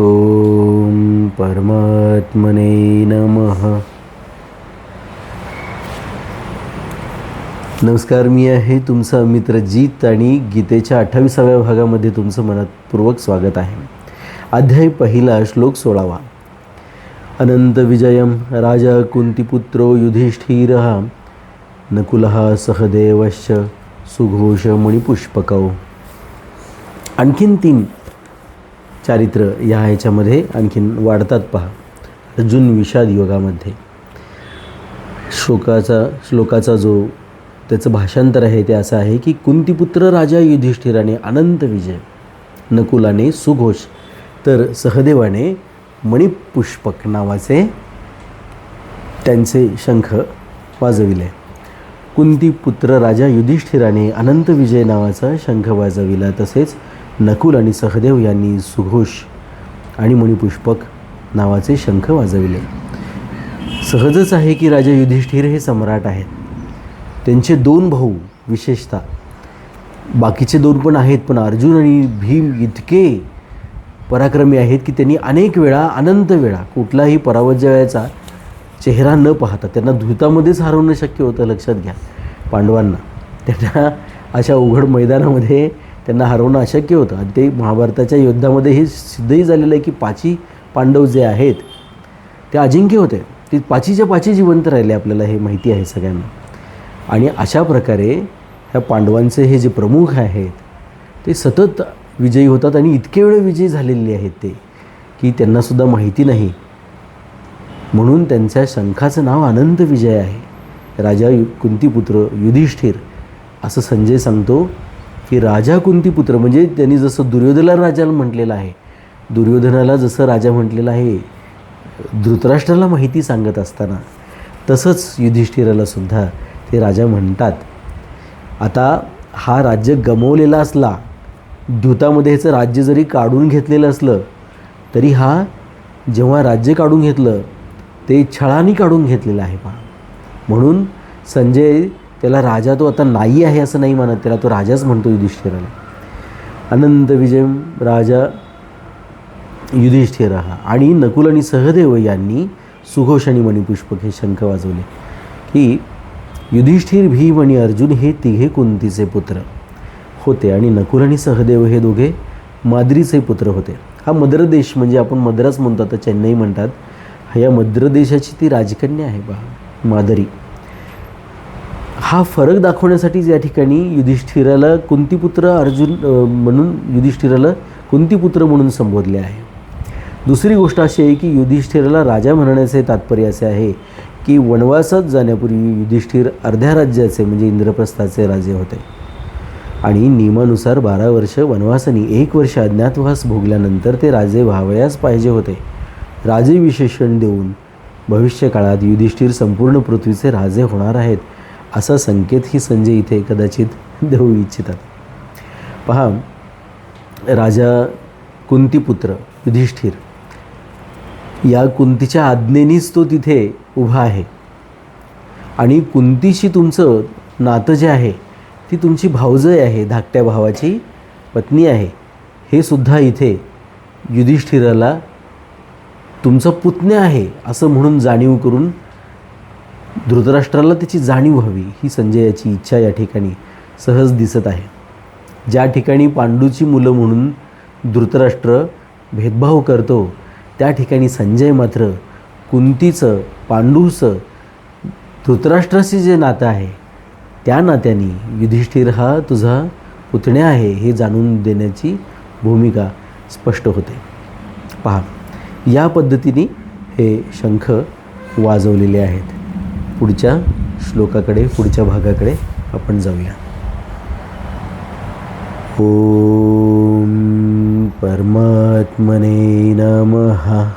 ओम परमात्मने नमः. नमस्कार मी आहे तुमचा मित्र जीत आणि गीतेच्या अठ्ठावीसाव्या भागामध्ये तुमचं मनपूर्वक स्वागत आहे. अध्याय पहिला श्लोक सोळावा. अनंत विजयम राजा कुंतीपुत्रो युधिष्ठिर नकुलः सहदेवश्च सुघोष मणिपुष्पकौ आणखीन तीन चारित्र या ह्याच्यामध्ये आणखीन वाढतात पहा. अर्जुन विषाद योगामध्ये. श्लोकाचा श्लोकाचा जो त्याचं भाषांतर आहे ते असं आहे की कुंतीपुत्र राजा युधिष्ठिराने अनंत विजय नकुलाने सुघोष तर सहदेवाने मणिपुष्पक नावाचे त्यांचे शंख वाजविले. कुंतीपुत्र राजा युधिष्ठिराने अनंत विजय नावाचा शंख वाजविला तसेच नकुल आणि सहदेव यांनी सुघोष आणि मणिपुष्पक नावाचे शंख वाजविले. सहजच आहे की राजा युधिष्ठिर हे सम्राट आहेत. त्यांचे दोन भाऊ विशेषतः. बाकीचे दोन पण आहेत पण अर्जुन आणि भीम इतके पराक्रमी आहेत की त्यांनी अनेक वेळा अनंत वेळा कुठलाही पराजयाचा चेहरा न पाहता त्यांना धुतामध्येच हरवणं शक्य होतं लक्षात घ्या. पांडवांना. त्यांना अशा उघड मैदानामध्ये त्यांना हरवणं अशक्य होतं. आणि ते महाभारताच्या युद्धामध्ये हे सिद्धही झालेलं आहे की पाची पांडव जे आहेत ते अजिंक्य होते. ते पाचीच्या पाची जिवंत राहिले आपल्याला हे माहिती आहे सगळ्यांना. आणि अशा प्रकारे ह्या पांडवांचे हे जे प्रमुख आहेत ते सतत विजयी होतात आणि इतके वेळ विजयी झालेले आहेत ते की त्यांनासुद्धा माहिती नाही. म्हणून त्यांच्या शंखाचं नाव अनंत विजय आहे. राजा यु कुंतीपुत्र युधिष्ठिर असं संजय सांगतो की राजा कुंतीपुत्र म्हणजे त्यांनी जसं दुर्योधनाला राजाला म्हटलेलं आहे दुर्योधनाला जसं राजा म्हटलेलं आहे धृतराष्ट्राला माहिती सांगत असताना तसंच युधिष्ठिराला सुद्धा ते राजा म्हणतात. आता हा राज्य गमवलेला असला द्यूतामध्ये ह्याचं राज्य जरी काढून घेतलेलं असलं तरी हा जेव्हा राज्य काढून घेतलं ते छळानी काढून घेतलेलं आहे पहा. म्हणून संजय त्याला राजा तो आता नाही आहे असं नाही म्हणत त्याला तो राजाच म्हणतो युधिष्ठिराला. अनंत विजय राजा युधिष्ठिर. हा आणि नकुल आणि सहदेव यांनी सुघोष आणि मणिपुष्पक हे शंख वाजवले की युधिष्ठिर भीम आणि अर्जुन हे तिघे कुंतीचे पुत्र होते आणि नकुल आणि सहदेव हे दोघे माद्रीचे पुत्र होते. हा मद्रदेश म्हणजे आपण मद्रास म्हणतो आता चेन्नई म्हणतात. या मद्र देशाची ती राजकन्या आहे बा मादरी. हा फरक दाखवण्यासाठीच या ठिकाणी युधिष्ठिराला कुंतीपुत्र अर्जुन म्हणून युधिष्ठिराला कुंतीपुत्र म्हणून संबोधले आहे. दुसरी गोष्ट अशी आहे की युधिष्ठिराला राजा म्हणण्याचे तात्पर्य असे आहे की वनवासात जाण्यापूर्वी युधिष्ठिर अर्ध्या राज्याचे म्हणजे इंद्रप्रस्थाचे राजे होते. आणि नियमानुसार बारा वर्ष वनवासाने एक वर्ष अज्ञातवास भोगल्यानंतर ते राजे व्हावयास पाहिजे होते. राजे विशेषण देऊन भविष्यकाळात युधिष्ठिर संपूर्ण पृथ्वीचे राजे होणार आहेत. असा संकेतही संजय इथे कदाचित देऊ इच्छितात. पहा राजा कुंतीपुत्र युधिष्ठिर या कुंतीच्या आज्ञेनीच तो तिथे उभा आहे. आणि कुंतीशी तुमचं नातं जे आहे ती तुमची भावजय आहे धाकट्या भावाची पत्नी आहे. हे सुद्धा इथे युधिष्ठिराला तुमचा पुतण्या आहे असं म्हणून जाणीव करून धृतराष्ट्राला त्याची जाणीव व्हावी ही संजयाची इच्छा या ठिकाणी सहज दिसत आहे. ज्या ठिकाणी पांडूची मुलं म्हणून धृतराष्ट्र भेदभाव करतो त्या ठिकाणी संजय मात्र कुंतीचं पांडूचं धृतराष्ट्राशी जे नातं आहे त्या नात्याने युधिष्ठिर हा तुझा पुतण्या आहे हे जाणून देण्याची भूमिका स्पष्ट होते. पहा या पद्धतीने हे शंख वाजवलेले आहेत. पुढच्या श्लोकाकडे पुढच्या भागाकडे आपण जाऊया. ओम परमात्मने नमः.